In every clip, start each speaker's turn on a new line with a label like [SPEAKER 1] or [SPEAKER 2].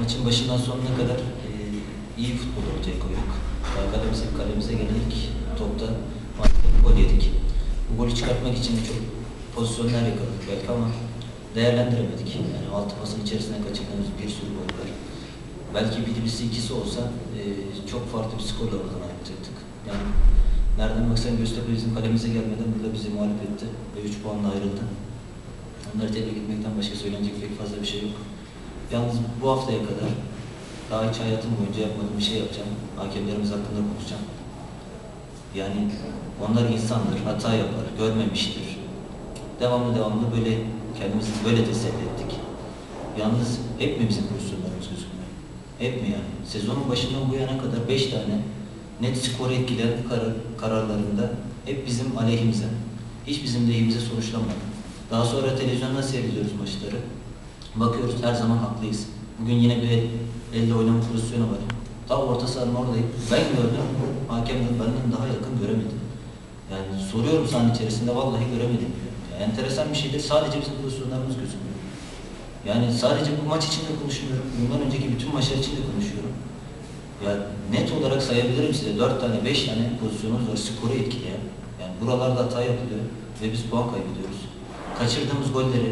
[SPEAKER 1] maçın başından sonuna kadar e, iyi futbol ortaya koyduk. Daha kalemize, kalemize gelen ilk topta maçta gol yedik. Bu golü çıkartmak için çok pozisyonlar yakaladık belki ama değerlendiremedik. Yani altı pasın içerisine kaçırdığımız bir sürü gol var. Belki birisi ikisi olsa e, çok farklı bir skorla oradan ayrılacaktık. Yani nereden baksan Göztepe bizim kalemize gelmeden burada bizi mağlup etti ve 3 puanla ayrıldı. Onları tebrik etmekten başka söylenecek pek fazla bir şey yok. Yalnız bu haftaya kadar daha hiç hayatım boyunca yapmadığım bir şey yapacağım. Hakemlerimiz hakkında konuşacağım. Yani onlar insandır, hata yapar, görmemiştir. Devamlı devamlı böyle kendimizi böyle teselli ettik. Yalnız hep mi bizim pozisyonlarımız gözükmüyor? Hep mi yani? Sezonun başından bu yana kadar 5 tane net skoru etkileyen karar, kararlarında hep bizim aleyhimize, hiç bizim lehimize sonuçlanmadı. Daha sonra televizyonda seyrediyoruz maçları. Bakıyoruz her zaman haklıyız. Bugün yine bir el, elle oynama pozisyonu var. Tam orta sahanın oradayım. Ben gördüm. Hakem de benden daha yakın göremedi. Yani soruyorum sahanın içerisinde vallahi göremedim. Yani enteresan bir şeydir. Sadece bizim pozisyonlarımız gözükmüyor. Yani sadece bu maç için de konuşmuyorum. Bundan önceki bütün maçlar için de konuşuyorum. Ya net olarak sayabilirim size. Dört tane, beş tane pozisyonumuz var. Skoru etkileyen. Yani buralarda hata yapılıyor ve biz puan kaybediyoruz. Kaçırdığımız golleri,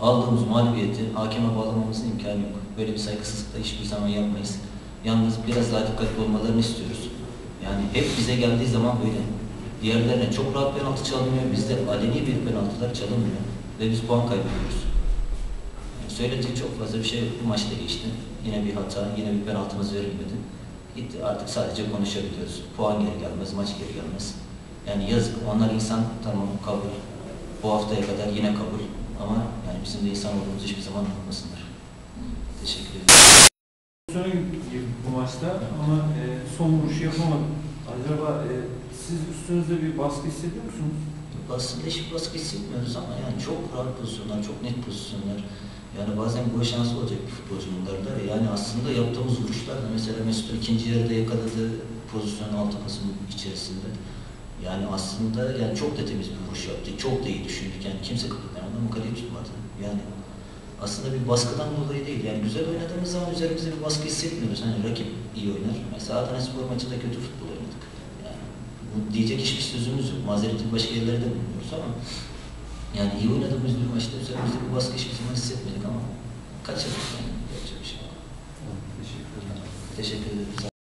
[SPEAKER 1] aldığımız mağlubiyeti hakeme bağlamamızın imkanı yok. Böyle bir saygısızlık da hiçbir zaman yapmayız. Yalnız biraz daha dikkatli olmalarını istiyoruz. Yani hep bize geldiği zaman böyle. Diğerlerine çok rahat penaltı çalınıyor. Bizde aleni bir penaltılar çalınmıyor. Ve biz puan kaybediyoruz. Yani söyleyecek çok fazla bir şey yok. Bu maçta geçti. Yine bir hata, yine bir penaltımız verilmedi. Gitti. Artık sadece konuşabiliyoruz. Puan geri gelmez, maç geri gelmez. Yani yazık. Onlar insan tamam kabul. Bu haftaya kadar yine kabul. Ama yani bizim de insan olduğumuzu hiçbir zaman unutmasınlar. Teşekkür ederim.
[SPEAKER 2] Pozisyona girdik bu maçta ama e, son vuruşu yapamadık. Acaba e, siz üstünüzde bir baskı hissediyor musunuz?
[SPEAKER 1] Aslında hiçbir baskı hissetmiyoruz ama yani çok rahat pozisyonlar, çok net pozisyonlar. Yani bazen gol şansı olacak bir futbolcu bunlarda. Yani aslında yaptığımız vuruşlar da mesela Mesut'un ikinci yarıda yakaladığı pozisyon altı pasın içerisinde. Yani aslında yani çok da temiz bir vuruş yaptı. Çok da iyi düşündük. Yani kimse kıpırdamadı ama kaleyi tutmadı. Yani aslında bir baskıdan dolayı değil. Yani güzel oynadığımız zaman üzerimizde bir baskı hissetmiyoruz. Hani rakip iyi oynar. Mesela Adana Spor maçında kötü futbol oynadık. Yani bu diyecek hiçbir sözümüz yok. Mazeretin başka yerlere de bulmuyoruz ama yani iyi oynadığımız bir maçta üzerimizde bir baskı hiçbir zaman hissetmedik ama kaçırdık yani. Yapacak bir şey yok.
[SPEAKER 2] Teşekkür ederim.
[SPEAKER 1] Teşekkür ederim.